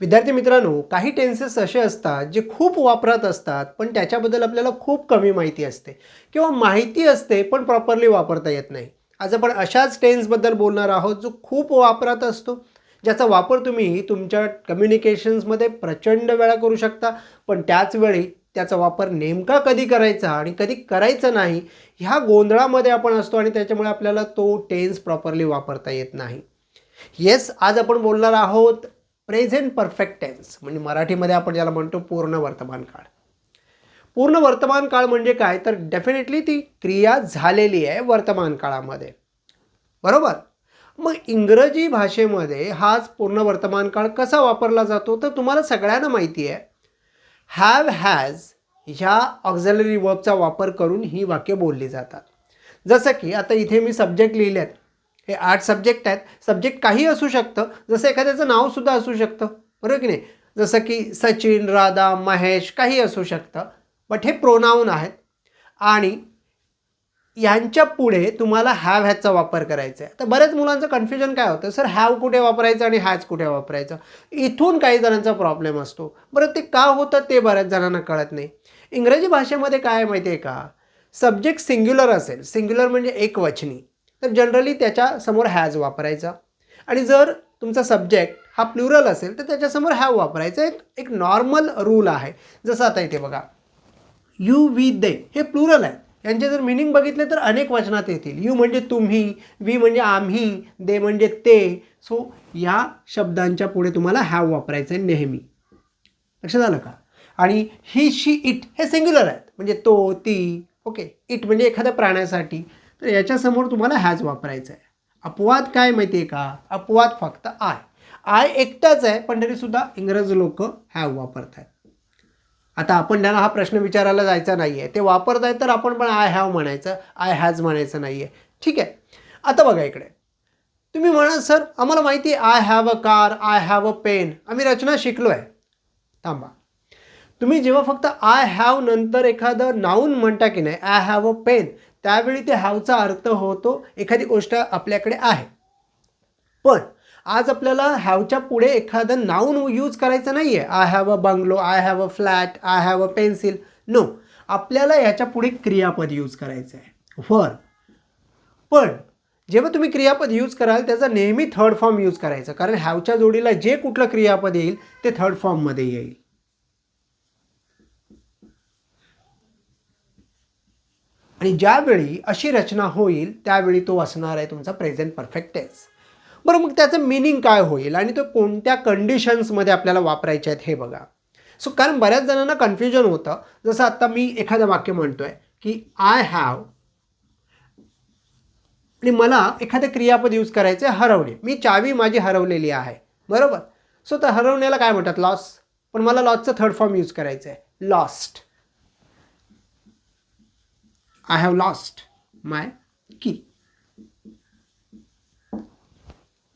विद्यार्थी मित्रांनो काही टेन्सेस असे असतात जे खूप वापरात असतात पण त्याच्याबद्दल आपल्याला खूप कमी माहिती असते किंवा माहिती असते पण प्रॉपरली वापरता येत नाही. आज आपण अशाच टेन्सबद्दल बोलणार आहोत जो खूप वापरात असतो ज्याचा वापर तुम्ही तुमच्या कम्युनिकेशन्समध्ये प्रचंड वेळा करू शकता पण त्याच वेळी त्याचा वापर नेमका कधी करायचा आणि कधी करायचा नाही ह्या गोंधळामध्ये आपण असतो आणि त्याच्यामुळे आपल्याला तो टेन्स प्रॉपरली वापरता येत नाही. येस आज आपण बोलणार आहोत प्रेझेंट परफेक्ट टेन्स. म्हणजे मराठीमध्ये आपण ज्याला म्हणतो पूर्ण वर्तमान काळ. पूर्ण वर्तमान काळ म्हणजे काय? तर डेफिनेटली ती क्रिया झालेली आहे वर्तमान काळामध्ये. बरोबर? मग इंग्रजी भाषेमध्ये हाच पूर्ण वर्तमान काळ कसा वापरला जातो? तर तुम्हाला सगळ्यांना माहिती आहे. हॅव हॅज ह्या ऑक्झलरी वर्बचा वापर करून ही वाक्य बोलली जातात. जसं की आता इथे मी सब्जेक्ट लिहिले आहेत हे आठ सब्जेक्ट आहेत. सब्जेक्ट काही असू शकतं. जसं एखाद्याचं नावसुद्धा असू शकतं. बरोबर की नाही? जसं की सचिन राधा महेश काही असू शकतं. बट हे प्रोनाऊन आहेत. आणि यांच्या पुढे तुम्हाला हॅव ह्याचा वापर करायचा आहे. तर बऱ्याच मुलांचं कन्फ्युजन काय होतं? सर हॅव कुठे वापरायचं आणि हॅज कुठे वापरायचं? इथून काही जणांचा प्रॉब्लेम असतो. बरं ते का होतं ते बऱ्याच जणांना कळत नाही. इंग्रजी भाषेमध्ये काय माहिती आहे का? सब्जेक्ट सिंग्युलर असेल. सिंग्युलर म्हणजे एक वचनी तर जनरली त्याच्यासमोर हॅज वापरायचा. आणि जर तुमचा सब्जेक्ट हा प्लुरल असेल तर त्याच्यासमोर हॅव वापरायचा. एक एक नॉर्मल रूल आहे. जसं आता इथे बघा. यू वी दे हे प्लुरल आहे यांचे जर मिनिंग बघितले तर अनेक वचनात येतील. यू म्हणजे तुम्ही वी म्हणजे आम्ही दे म्हणजे ते. सो या शब्दांच्या पुढे तुम्हाला हॅव वापरायचं आहे नेहमी. लक्षात आलं का? आणि ही शी इट हे सिंग्युलर आहेत. म्हणजे तो ती. ओके इट म्हणजे एखाद्या प्राण्यासाठी. तर याच्यासमोर तुम्हाला हॅज वापरायचं आहे. अपवाद काय माहिती आहे का? अपवाद फक्त आय आय एकटाच आहे पण तरीसुद्धा इंग्रज लोक हॅव वापरत आहेत आता आपण त्यांना हा प्रश्न विचारायला जायचा नाही आहे ते वापरत आहेत तर आपण पण आय हॅव म्हणायचं आय हॅज म्हणायचं नाही आहे ठीक आहे? आता बघा इकडे. तुम्ही म्हणा सर आम्हाला माहिती आहे I have a car I have a pen आम्ही रचना शिकलो आहे थांबा. तुम्ही जेव्हा फक्त आय हॅव नंतर एखादं नाऊन म्हणता की नाही आय हॅव अ पेन त्यावेळी ते हॅवचा अर्थ होतो एखादी गोष्ट आपल्याकडे आहे. पण आज आपल्याला हॅवच्या पुढे एखादं नाऊन यूज करायचं नाही आहे I have a bungalow I have a flat I have a pencil no आपल्याला याच्यापुढे क्रियापद यूज करायचं आहे वर पण जेव्हा तुम्ही क्रियापद यूज कराल त्याचा नेहमी थर्ड फॉर्म यूज करायचा. कारण हॅवच्या जोडीला जे कुठलं क्रियापद येईल ते थर्ड फॉर्ममध्ये येईल. आणि ज्यावेळी अशी रचना होईल त्यावेळी तो असणार आहे तुमचा प्रेझेंट परफेक्ट टेन्स बरं मग त्याचं मिनिंग काय होईल आणि तो कोणत्या कंडिशन्समध्ये आपल्याला वापरायचे आहेत हे बघा. सो कारण बऱ्याच जणांना कन्फ्युजन होतं. जसं आत्ता मी एखादं वाक्य म्हणतो आहे की आय हॅव आणि मला एखादं क्रियापद यूज करायचं आहे हरवणे. मी चावी माझी हरवलेली आहे. बरोबर? सो तर हरवण्याला काय म्हणतात? लॉस पण मला लॉसचं थर्ड फॉर्म यूज करायचं आहे lost I have lost my key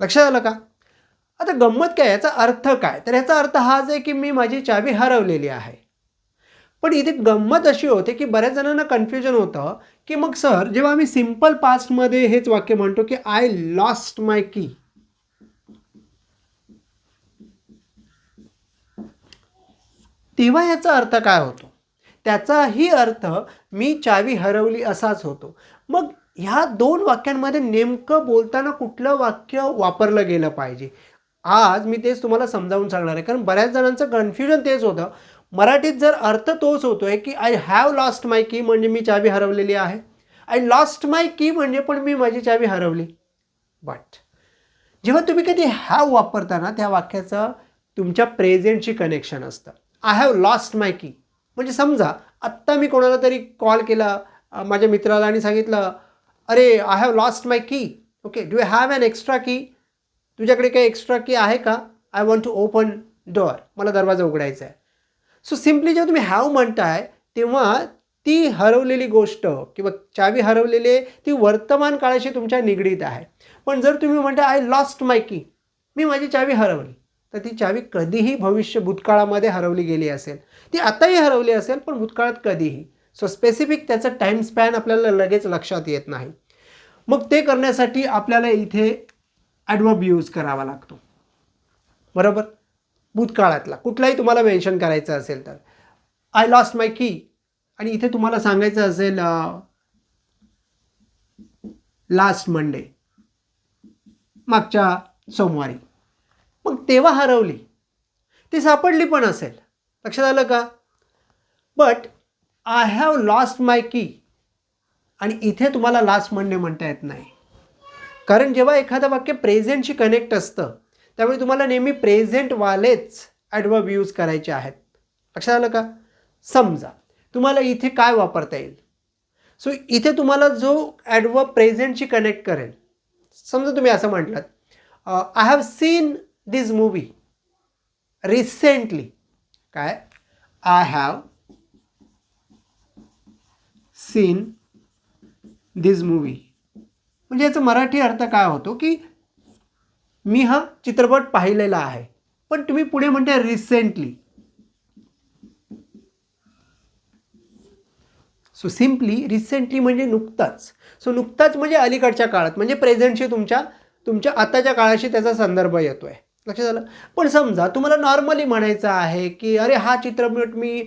लक्षात आलं का? आता गंमत काय? याचा अर्थ काय? तर याचा अर्थ हाच आहे की मी माझी चावी हरवलेली आहे. पण इथे गंमत अशी होते की बऱ्याच जणांना कन्फ्युजन होतं की मग सर जेव्हा आम्ही सिंपल पास्टमध्ये हेच वाक्य म्हणतो की आय लॉस्ट माय की तेव्हा याचा अर्थ काय होतो? त्याचाही अर्थ मी चावी हरवली असाच होतो. मग ह्या दोन वाक्यांमध्ये नेमकं बोलताना कुठलं वाक्य वापरलं गेलं पाहिजे? आज मी तेच तुम्हाला समजावून सांगणार आहे. कारण बऱ्याच जणांचं कन्फ्युजन तेच होतं. मराठीत जर अर्थ तोच होतो आहे की I have lost my key म्हणजे मी चावी हरवलेली आहे. आय लॉस्ट माय की म्हणजे पण मी माझी चावी हरवली. बट जेव्हा तुम्ही कधी हॅव वापरताना त्या वाक्याचं तुमच्या प्रेझेंटशी कनेक्शन असतं. I have lost my key म्हणजे समजा आत्ता मी कोणाला तरी कॉल केला माझ्या मित्राला आणि सांगितलं अरे I have lost my key okay do have an extra key तुझ्याकडे काही एक्स्ट्रा की आहे का? I want to open door मला दरवाजा उघडायचा आहे. सो सिम्पली जेव्हा तुम्ही हॅव म्हणताय तेव्हा ती हरवलेली गोष्ट किंवा चावी हरवलेली ती वर्तमान काळाशी तुमच्या निगडीत आहे. पण जर तुम्ही म्हणता आय लॉस्ट माय की मी माझी चावी हरवली. तर ती चावी कधीही भविष्य भूतकाळामध्ये हरवली गेली असेल. ती आताही हरवली असेल पण भूतकाळात कधीही. सो स्पेसिफिक त्याचं टाईम स्पॅन आपल्याला लगेच लक्षात येत नाही. मग ते करण्यासाठी आपल्याला इथे ॲडवर्ब यूज करावा लागतो. बरोबर? भूतकाळातला. कुठलाही तुम्हाला मेन्शन करायचं असेल तर. आय लॉस्ट माय की आणि इथे तुम्हाला सांगायचं असेल लास्ट मंडे मागच्या सोमवारी. मग तेव्हा हरवली. ती सापडली पण असेल. लक्षात आलं का? But I have lost my key आणि इथे तुम्हाला लास्ट मंडे म्हणता येत नाही. कारण जेव्हा एखादं वाक्य प्रेझेंटशी कनेक्ट असतं त्यावेळी तुम्हाला नेहमी प्रेझेंटवालेच ॲडवर्ब यूज करायचे आहेत. लक्षात आलं का? समजा तुम्हाला इथे काय वापरता येईल? सो इथे तुम्हाला जो ॲडवर्ब प्रेझेंटशी कनेक्ट करेल समजा तुम्ही असं म्हटलात I have seen this movie recently काय? I have seen this movie म्हणजे याचा मराठी अर्थ काय होतो की मी हा चित्रपट पाहिलेला आहे पण तुम्ही पुढे म्हणते रिसेंटली सो सिम्पली रिसेंटली म्हणजे नुकताच. सो नुकताच म्हणजे अलीकडच्या काळात म्हणजे प्रेझेंटशी तुमच्या तुमच्या आताच्या काळाशी त्याचा संदर्भ येतो आहे लक्षात आलं? पण समजा तुम्हाला नॉर्मली म्हणायचं आहे की अरे हा चित्रपट मी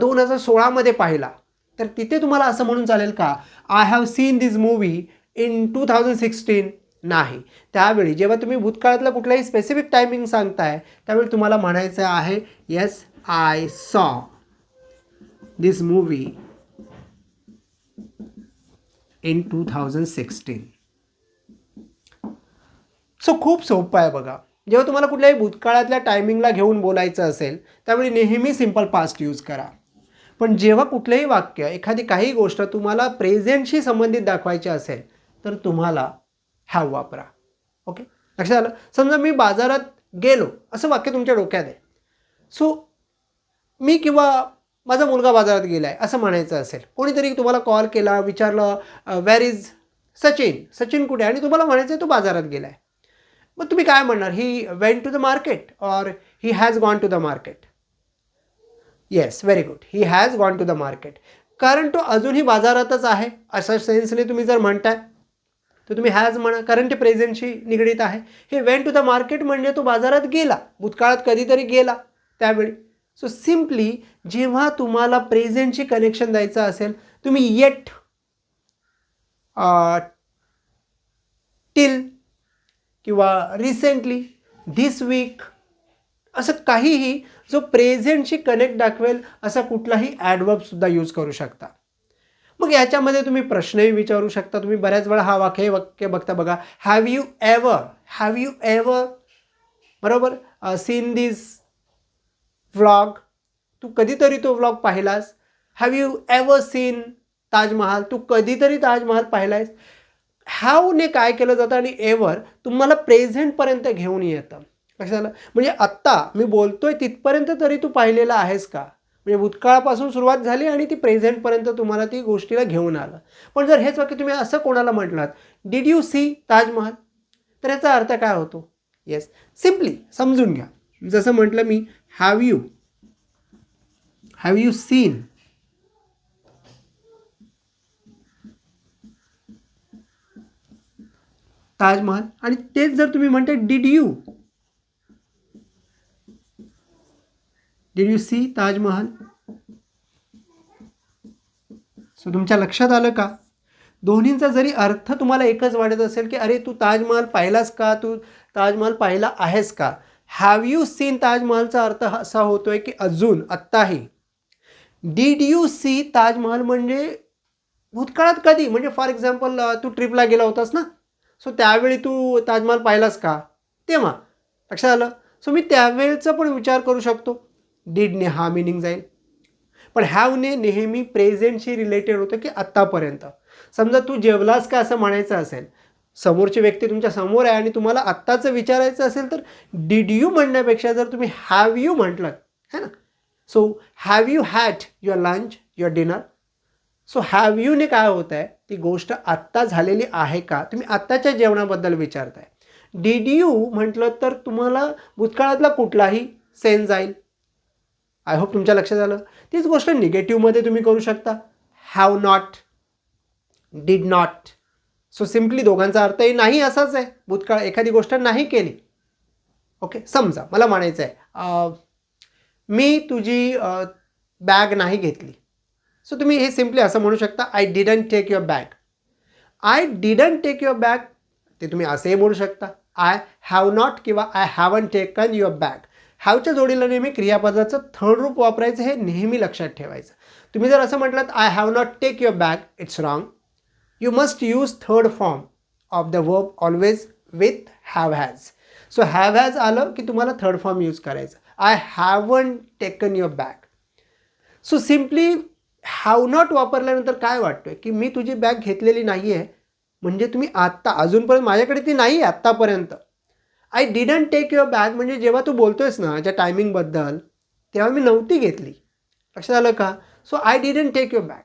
दोन हजार सोळामध्ये पाहिला. तर तिथे तुम्हाला असं म्हणून चालेल का? I have seen this movie in two thousand sixteen नाही. त्यावेळी जेव्हा तुम्ही भूतकाळातलं कुठलाही स्पेसिफिक टायमिंग सांगताय त्यावेळी तुम्हाला म्हणायचं आहे yes I saw this movie in two thousand sixteen so खूप सोपं आहे बघा. जेव्हा तुम्हाला कुठल्याही भूतकाळातल्या टायमिंगला घेऊन बोलायचं असेल त्यावेळी नेहमी सिंपल पास्ट यूज करा. पण जेव्हा कुठलंही वाक्य एखादी काही गोष्ट तुम्हाला प्रेझेंटशी संबंधित दाखवायची असेल तर तुम्हाला हॅव वापरा. ओके लक्षात आलं? समजा मी बाजारात गेलो असं वाक्य तुमच्या डोक्यात आहे. सो मी किंवा माझा मुलगा बाजारात गेला आहे असं म्हणायचं असेल. कोणीतरी तुम्हाला कॉल केला विचारलं वेर इज सचिन? सचिन कुठे? आहे आणि तुम्हाला म्हणायचं आहे तो बाजारात गेला आहे मग तुम्ही काय म्हणणार? He went to the market or he has gone to the market yes very good he has gone to the market कारण तो अजूनही बाजारातच आहे अशा सेन्सने तुम्ही जर म्हणताय तर तुम्ही हॅज म्हणा कारण ते प्रेझेंटशी निगडीत आहे. हे वेंट टू द मार्केट म्हणजे तो बाजारात गेला भूतकाळात कधीतरी गेला त्यावेळी. सो सिम्पली जेव्हा तुम्हाला प्रेझेंटशी कनेक्शन द्यायचं असेल तुम्ही येट टिल uh, किंवा रिसेंटली धिस वीक असं काहीही जो प्रेझेंटशी कनेक्ट दाखवेल असा कुठलाही ॲडवर्बसुद्धा यूज करू शकता. मग याच्यामध्ये तुम्ही प्रश्नही विचारू शकता. तुम्ही बऱ्याच वेळा हा वाक्य वाक्य बघता बघा. Have you ever have you ever बरोबर? सीन दिस व्लॉग तू कधीतरी तो vlog पाहिलास? Have you ever seen Taj Mahal? तू कधीतरी ताजमहाल पाहिलायस? हॅवने काय केलं जातं आणि एवर तुम्हाला प्रेझेंटपर्यंत घेऊन येतं. लक्षात आलं? म्हणजे आत्ता मी बोलतोय तिथपर्यंत तरी तू पाहिलेला आहेस का? म्हणजे भूतकाळापासून सुरुवात झाली आणि ती प्रेझेंटपर्यंत तुम्हाला ती गोष्टीला घेऊन आलं. पण जर हेच वाक्य तुम्ही असं कोणाला म्हटलात डीड यू सी ताजमहल तर याचा अर्थ काय होतो? येस सिम्पली समजून घ्या. जसं म्हटलं मी have you have you seen Taj Mahal आणि तेच जर तुम्ही म्हणते did you did you see Taj Mahal? So तुमच्या लक्षात आलं का? दोन्हींचा जरी अर्थ तुम्हाला एकच वाटत असेल की अरे तू ताजमहाल पाहिलास का? तू ताजमहाल पाहिला आहेस का? हॅव यू सीन ताजमहालचा अर्थ असा होतोय की अजून आत्ताही डीड यू सी ताजमहाल म्हणजे भूतकाळात कधी? म्हणजे फॉर एक्झाम्पल तू ट्रिपला गेला होतास ना? सो त्यावेळी तू ताजमहाल पाहिलास का? तेव्हा. लक्षात आलं? सो मी त्यावेळचा पण विचार करू शकतो. डीडने हा मिनिंग जाईल? पण हॅवने नेहमी प्रेझेंटशी रिलेटेड होतं की आत्तापर्यंत. समजा तू जेवलास का असं म्हणायचं असेल समोरची व्यक्ती तुमच्यासमोर आहे आणि तुम्हाला आत्ताचं विचारायचं असेल तर डीड यू म्हणण्यापेक्षा जर तुम्ही हॅव यू म्हटलं है ना? So have you had your lunch your dinner so have यूने काय होत आहे ती गोष्ट आत्ता झालेली आहे का? तुम्ही आत्ताच्या जेवणाबद्दल विचारताय. डीड यू म्हटलं तर तुम्हाला भूतकाळातला कुठलाही सेन जाईल. आय होप तुमच्या लक्षात आलं. तीच गोष्ट निगेटिव्हमध्ये तुम्ही करू शकता. Have not did not so simply दोघांचा अर्थही नाही असाच आहे. भूतकाळ एखादी गोष्ट नाही केली. ओके समजा मला म्हणायचं आहे मी तुझी बॅग नाही घेतली. सो तुम्ही हे सिम्पली असं म्हणू शकता I didn't take your bag I didn't take your bag ते तुम्ही असंही बोलू शकता आय हॅव नॉट किंवा I haven't taken your bag हॅवच्या जोडीला नेहमी क्रियापदाचं थर्ड रूप वापरायचं हे नेहमी लक्षात ठेवायचं. तुम्ही जर असं म्हटलं I have not take your bag it's wrong you must use third form of the verb always with have has so have has आलं की तुम्हाला थर्ड फॉर्म यूज करायचं. I haven't taken your bag so simply have not वापरल्यानंतर काय वाटतं की मी तुझी bag घेतलेली नाही आहे म्हणजे तुम्ही आत्ता अजूनपर्यंत माझ्याकडे ती नाही आहे आत्तापर्यंत. I didn't take your bag म्हणजे जेव्हा तू बोलतोयस ना ज्या टायमिंगबद्दल तेव्हा मी नव्हती घेतली. लक्षात आलं का? So I didn't take your bag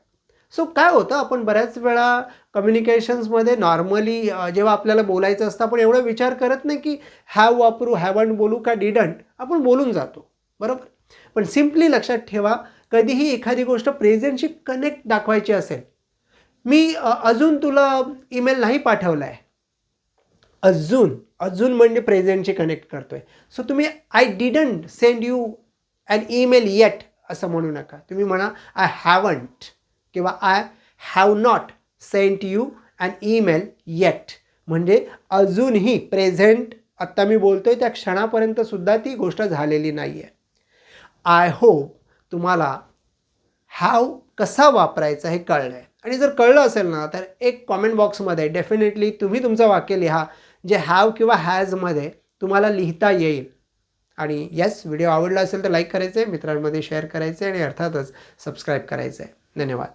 so काय होतं? आपण बऱ्याच वेळा कम्युनिकेशन्समध्ये नॉर्मली जेव्हा आपल्याला बोलायचं असतं आपण एवढा विचार करत नाही की हॅव वापरू हॅवंट बोलू का डिडंट आपण बोलून जातो. बरोबर? पण सिम्पली लक्षात ठेवा कधीही एखादी गोष्ट प्रेझेंटशी कनेक्ट दाखवायची असेल मी अजून तुला ईमेल नाही पाठवला आहे अजून अजून म्हणजे प्रेझेंटशी कनेक्ट करतो आहे सो तुम्ही I didn't send you an email yet असं म्हणू नका. तुम्ही म्हणा आय हॅवंट किंवा I have not sent you an email yet म्हणजे अजूनही प्रेझेंट आत्ता मी बोलतो आहे त्या क्षणापर्यंतसुद्धा ती गोष्ट झालेली नाही आहे आय होप तुम्हाला हॅव कसा वापरायचा हे कळलं आहे आणि जर कळलं असेल ना तर एक कॉमेंट बॉक्समध्ये डेफिनेटली तुम्ही तुमचं वाक्य लिहा जे हॅव किंवा हॅजमध्ये तुम्हाला लिहिता येईल. आणि येस व्हिडिओ आवडला असेल तर लाईक करायचं आहे मित्रांमध्ये शेअर करायचं आहे आणि अर्थातच सबस्क्राईब करायचं आहे धन्यवाद.